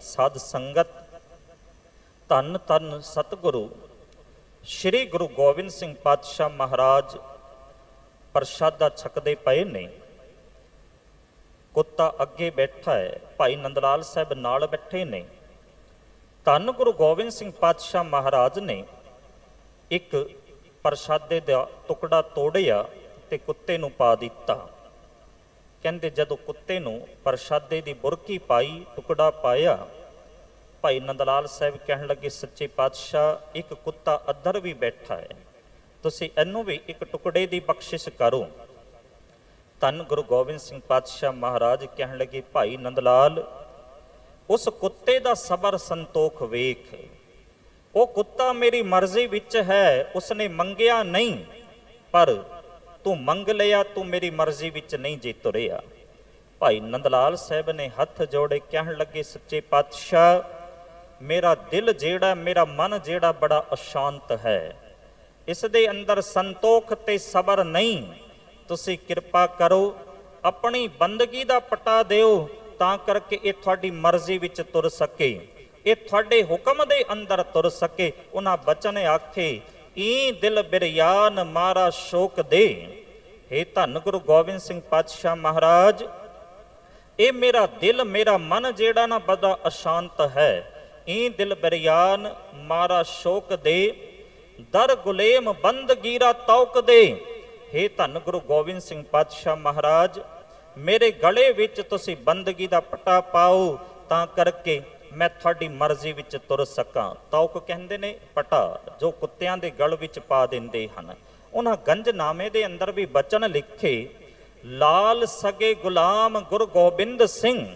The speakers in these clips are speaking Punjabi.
ਸਾਧ ਸੰਗਤ ਧੰਨ ਧੰਨ ਸਤਿਗੁਰੂ ਸ੍ਰੀ ਗੁਰੂ ਗੋਬਿੰਦ ਸਿੰਘ ਪਾਤਸ਼ਾਹ ਮਹਾਰਾਜ ਪ੍ਰਸ਼ਾਦਾ ਛਕਦੇ ਪਏ ਨੇ। ਕੁੱਤਾ ਅੱਗੇ ਬੈਠਾ ਹੈ, ਭਾਈ ਨੰਦਲਾਲ ਸਾਹਿਬ ਨਾਲ ਬੈਠੇ ਨੇ। ਧੰਨ ਗੁਰੂ ਗੋਬਿੰਦ ਸਿੰਘ ਪਾਤਸ਼ਾਹ ਮਹਾਰਾਜ ਨੇ ਇੱਕ ਪ੍ਰਸ਼ਾਦੇ ਦਾ ਟੁਕੜਾ ਤੋੜਿਆ ਤੇ ਕੁੱਤੇ ਨੂੰ ਪਾ ਦਿੱਤਾ। ਕਹਿੰਦੇ ਜਦੋਂ ਕੁੱਤੇ ਨੂੰ ਪ੍ਰਸ਼ਾਦੇ ਦੀ ਬੁਰਕੀ ਪਾਈ, ਟੁਕੜਾ ਪਾਇਆ, ਭਾਈ ਨੰਦਲਾਲ ਸਾਹਿਬ ਕਹਿਣ ਲੱਗੇ, ਸੱਚੇ ਪਾਤਸ਼ਾਹ, ਇੱਕ ਕੁੱਤਾ ਅੱਧਰ ਵੀ ਬੈਠਾ ਹੈ। ਤੁਸੀਂ ਇਹਨੂੰ ਵੀ ਇੱਕ ਟੁਕੜੇ ਦੀ ਬਖਸ਼ਿਸ਼ ਕਰੋ। ਧੰਨ ਗੁਰੂ ਗੋਬਿੰਦ ਸਿੰਘ ਪਾਤਸ਼ਾਹ ਮਹਾਰਾਜ ਕਹਿਣ ਲੱਗੇ, ਭਾਈ ਨੰਦਲਾਲ, ਉਸ ਕੁੱਤੇ ਦਾ ਸਬਰ ਸੰਤੋਖ ਵੇਖ। ਉਹ ਕੁੱਤਾ ਮੇਰੀ ਮਰਜ਼ੀ ਵਿੱਚ ਹੈ, ਉਸਨੇ ਮੰਗਿਆ ਨਹੀਂ, ਪਰ ਤੂੰ ਮੰਗ ਲਿਆ, ਤੂੰ ਮੇਰੀ ਮਰਜ਼ੀ ਵਿੱਚ ਨਹੀਂ ਜੀ ਤੁਰਿਆ। ਭਾਈ ਨੰਦਲਾਲ ਸਾਹਿਬ ਨੇ ਹੱਥ ਜੋੜੇ ਕਹਿਣ ਲੱਗੇ, ਸੱਚੇ ਪਾਤਸ਼ਾਹ, ਮੇਰਾ ਦਿਲ ਜਿਹੜਾ, ਮੇਰਾ ਮਨ ਜਿਹੜਾ ਬੜਾ ਅਸ਼ਾਂਤ ਹੈ। ਇਸ ਦੇ ਅੰਦਰ ਸੰਤੋਖ ਤੇ ਸਬਰ ਨਹੀਂ। ਤੁਸੀਂ ਕਿਰਪਾ ਕਰੋ, ਆਪਣੀ ਬੰਦਗੀ ਦਾ ਪਟਾ ਦਿਓ, ਤਾਂ ਕਰਕੇ ਇਹ ਤੁਹਾਡੀ ਮਰਜ਼ੀ ਵਿੱਚ ਤੁਰ ਸਕੇ। ਇਹ ਤੁਹਾਡੇ ਹੁਕਮ ਦੇ ਅੰਦਰ ਤੁਰ ਸਕੇ। ਉਹਨਾਂ ਬਚਨ ਆਖੇ ਈ ਦਿਲ ਬਿਰਿਆਨ ਮਾਰਾ ਸ਼ੋਕ ਦੇ। हे ਧੰਨ ਗੁਰੂ ਗੋਬਿੰਦ ਸਿੰਘ ਪਾਤਸ਼ਾਹ ਮਹਾਰਾਜ, ਇਹ ਮੇਰਾ ਦਿਲ, ਮੇਰਾ ਮਨ ਜਿਹੜਾ ਨਾ ਬਦਾ ਅਸ਼ਾਂਤ ਹੈ। ਈ ਦਿਲ ਬਿਰਿਆਨ ਮਾਰਾ ਸ਼ੋਕ ਦੇ। ਦਰ ਗੁਲੇਮ ਬੰਦਗੀਰਾ ਤੌਕ ਦੇ। हे ਧੰਨ ਗੁਰੂ ਗੋਬਿੰਦ ਸਿੰਘ ਪਾਤਸ਼ਾਹ ਮਹਾਰਾਜ, ਮੇਰੇ ਗਲੇ ਵਿੱਚ ਤੁਸੀਂ ਬੰਦਗੀ ਦਾ ਪਟਾ ਪਾਓ ਤਾਂ ਕਰਕੇ ਮੈਂ ਤੁਹਾਡੀ ਮਰਜ਼ੀ ਵਿੱਚ ਤੁਰ ਸਕਾਂ। ਤੌਕ ਕਹਿੰਦੇ ਨੇ, ਪਟਾ, ਜੋ ਕੁੱਤਿਆਂ ਦੇ ਗਲ ਵਿੱਚ ਪਾ ਦਿੰਦੇ ਹਨ। ਉਹਨਾਂ ਗੰਜਨਾਮੇ ਦੇ ਅੰਦਰ ਵੀ ਬਚਨ ਲਿਖੇ, ਲਾਲ ਸਗੇ ਗੁਲਾਮ ਗੁਰੂ ਗੋਬਿੰਦ ਸਿੰਘ।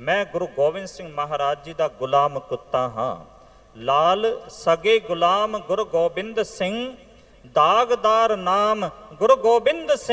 ਮੈਂ ਗੁਰੂ ਗੋਬਿੰਦ ਸਿੰਘ ਮਹਾਰਾਜ ਜੀ ਦਾ ਗੁਲਾਮ ਕੁੱਤਾ ਹਾਂ। ਲਾਲ ਸਗੇ ਗੁਲਾਮ ਗੁਰੂ ਗੋਬਿੰਦ ਸਿੰਘ, ਦਾਗਦਾਰ ਨਾਮ ਗੁਰੂ ਗੋਬਿੰਦ ਸਿੰਘ।